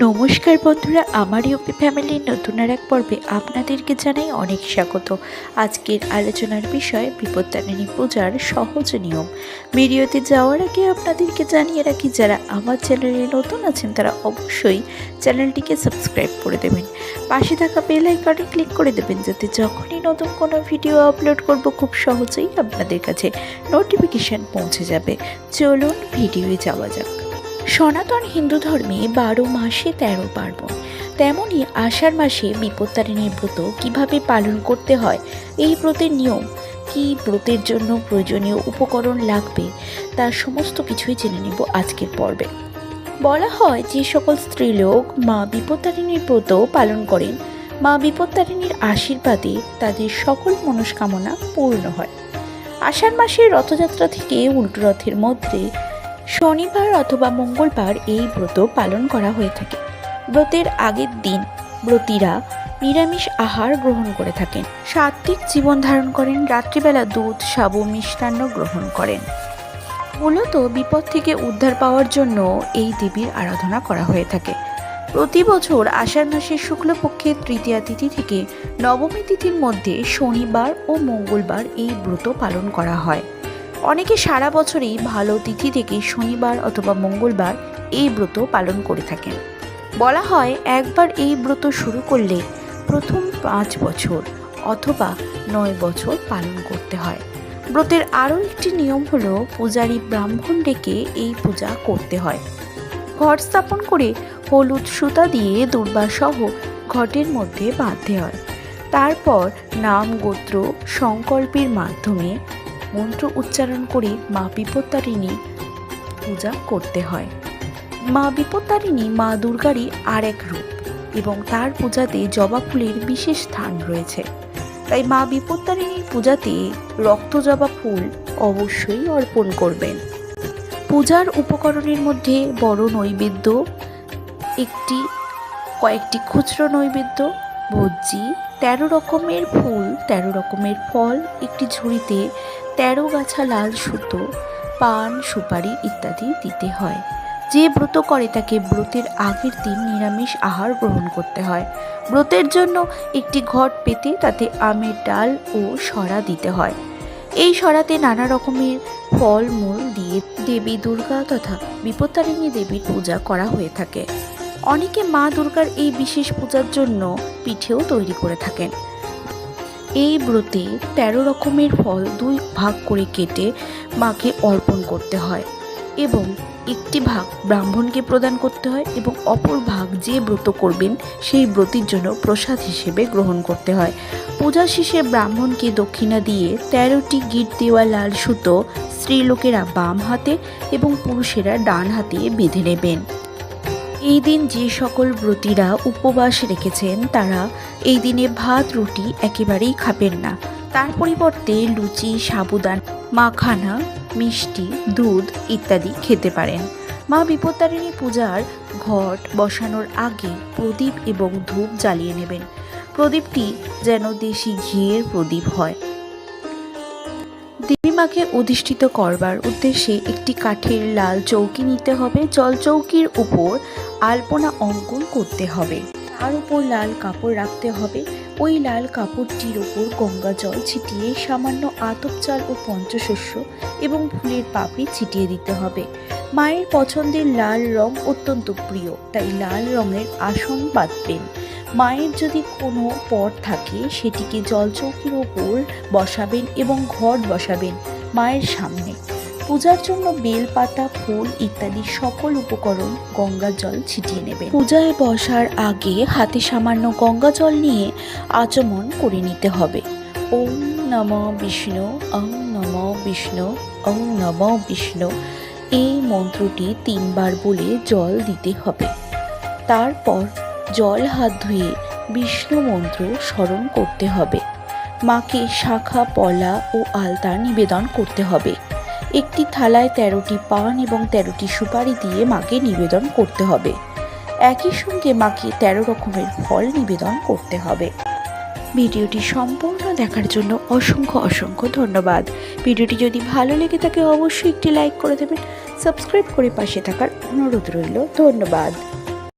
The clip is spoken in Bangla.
নমস্কার বন্ধুরা, আমার ইউপি ফ্যামিলির নতুন আর এক পর্বে আপনাদেরকে জানাই অনেক স্বাগত। আজকের আলোচনার বিষয়, বিপত্তারিণী পূজার সহজ নিয়ম। ভিডিওতে যাওয়ার আগে আপনাদেরকে জানিয়ে রাখি, যারা আমার চ্যানেলে নতুন আছেন, তারা অবশ্যই চ্যানেলটিকে সাবস্ক্রাইব করে দেবেন। পাশে থাকা বেল আইকনে ক্লিক করে দেবেন, যাতে যখনই নতুন কোনো ভিডিও আপলোড করব, খুব সহজেই আপনাদের কাছে নোটিফিকেশান পৌঁছে যাবে। চলুন ভিডিওয়ে যাওয়া যাক। সনাতন হিন্দু ধর্মে বারো মাসে তেরো পার্বণ। তেমনই আষাঢ় মাসে বিপত্তারিণীর ব্রত কীভাবে পালন করতে হয়, এই ব্রতের নিয়ম, কি ব্রতের জন্য প্রয়োজনীয় উপকরণ লাগবে, তা সমস্ত কিছুই জেনে নেব আজকের পর্বে। বলা হয় যে সকল স্ত্রীলোক মা বিপত্তারিণীর ব্রত পালন করেন। মা বিপত্তারিণীর আশীর্বাদে তাদের সকল মনস্কামনা পূর্ণ হয়। আষাঢ় মাসের রথযাত্রা থেকে উল্টো রথের মধ্যে শনিবার অথবা মঙ্গলবার এই ব্রত পালন করা হয়ে থাকে। ব্রতের আগের দিন ব্রতীরা নিরামিষ আহার গ্রহণ করে থাকেন। সাত্ত্বিক জীবন ধারণ করেন, রাত্রিবেলা দুধ, সাবু, মিষ্টান্ন গ্রহণ করেন। মূলত বিপদ থেকে উদ্ধার পাওয়ার জন্য এই দেবীর আরাধনা করা হয়ে থাকে। প্রতি বছর আষাঢ় মাসের শুক্লপক্ষের তৃতীয়া তিথি থেকে নবমী তিথির মধ্যে শনিবার ও মঙ্গলবার এই ব্রত পালন করা হয়। অনেকে সারা বছরই ভালো তিথি থেকে শনিবার অথবা মঙ্গলবার এই ব্রত পালন করে থাকেন। বলা হয় একবার এই ব্রত শুরু করলে প্রথম পাঁচ বছর অথবা নয় বছর পালন করতে হয়। ব্রতের আরও একটি নিয়ম হলো পূজারী ব্রাহ্মণ ডেকে এই পূজা করতে হয়। ঘট স্থাপন করে হলুদ সুতা দিয়ে দুর্বাসহ ঘটের মধ্যে বাঁধতে হয়। তারপর নাম গোত্র সংকল্পের মাধ্যমে মন্ত্র উচ্চারণ করে মা বিপত্তারিণী পূজা করতে হয়। মা বিপত্তারিণী মা দুর্গারই আর এক রূপ এবং তার পূজাতে জবা ফুলের বিশেষ স্থান রয়েছে। তাই মা বিপত্তারিণীর পূজাতে রক্ত জবা ফুল অবশ্যই অর্পণ করবেন। পূজার উপকরণের মধ্যে বড় নৈবেদ্য, একটি কয়েকটি খুচরো নৈবেদ্য ভোজ্জি তেরো রকমের ফুল, তেরো রকমের ফল, একটি ঝুড়িতে তেরো গাছা লাল সুতো, পান, সুপারি ইত্যাদি দিতে হয়। যে ব্রত করে তাকে ব্রতের আগের দিন নিরামিষ আহার গ্রহণ করতে হয়। ব্রতের জন্য একটি ঘট পেতে তাতে আমের ডাল ও সরা দিতে হয়। এই সরাতে নানা রকমের ফল মূল দিয়ে দেবী দুর্গা তথা বিপত্তারিণী দেবীর পূজা করা হয়ে থাকে। অনেকে মা দুর্গার এই বিশেষ পূজার জন্য পিঠেও তৈরি করে থাকেন। এই ব্রতে তেরো রকমের ফল দুই ভাগ করে কেটে মাকে অর্পণ করতে হয় এবং একটি ভাগ ব্রাহ্মণকে প্রদান করতে হয় এবং অপর ভাগ যে ব্রত করবেন সেই ব্রতির জন্য প্রসাদ হিসেবে গ্রহণ করতে হয়। পূজা শেষে ব্রাহ্মণকে দক্ষিণা দিয়ে তেরোটি গিট দেওয়া লাল সুতো স্ত্রীলোকেরা বাম হাতে এবং পুরুষেরা ডান হাতে বেঁধে নেবেন। এই দিন যে সকল ব্রতীরা উপবাস রেখেছেন, তারা এই দিনে ভাত, রুটি একেবারেই খাবেন না। তার পরিবর্তে লুচি, সাবুদান, মাখানা, মিষ্টি, দুধ ইত্যাদি খেতে পারেন। মা বিপত্তারিণী পূজার ঘট বসানোর আগে প্রদীপ এবং ধূপ জ্বালিয়ে নেবেন। প্রদীপটি যেন দেশি ঘিয়ের প্রদীপ হয়। দেবী মাকে অধিষ্ঠিত করবার উদ্দেশ্যে একটি কাঠের লাল চৌকি নিতে হবে। জল চৌকির উপর আলপনা অঙ্কন করতে হবে। তার উপর লাল কাপড় রাখতে হবে। ওই লাল কাপড়টির ওপর গঙ্গা জল ছিটিয়ে সামান্য আতপ চাল ও পঞ্চশস্য এবং ফুলের পাপড়ি ছিটিয়ে দিতে হবে। মায়ের পছন্দের লাল রং অত্যন্ত প্রিয়, তাই লাল রঙের আসন বাঁধবেন। মায়ের যদি কোনো পট থাকে, সেটিকে জলচৌকির ওপর বসাবেন এবং ঘট বসাবেন মায়ের সামনে। পূজার জন্য বেলপাতা ফুল ইত্যাদি সকল উপকরণ গঙ্গা জল ছিটিয়ে নেবেন পূজায় বসার আগে হাতে সামান্য গঙ্গা জল নিয়ে আচমন করে নিতে হবে। ওম নম বিষ্ণু ওম নম বিষ্ণু ওম নম বিষ্ণু। এই মন্ত্রটি তিনবার বলে জল দিতে হবে। তারপর জল হাত ধুয়ে বিষ্ণু মন্ত্র স্মরণ করতে হবে। মাকে শাখা, পলা ও আলতা নিবেদন করতে হবে। একটি থালায় তেরোটি পান এবং তেরোটি সুপারি দিয়ে মাকে নিবেদন করতে হবে। একই সঙ্গে মাকে তেরো রকমের ফল নিবেদন করতে হবে। ভিডিওটি সম্পূর্ণ দেখার জন্য অসংখ্য অসংখ্য ধন্যবাদ। ভিডিওটি যদি ভালো লেগে থাকে, অবশ্যই একটি লাইক করে দেবেন। সাবস্ক্রাইব করে পাশে থাকার অনুরোধ রইল। ধন্যবাদ।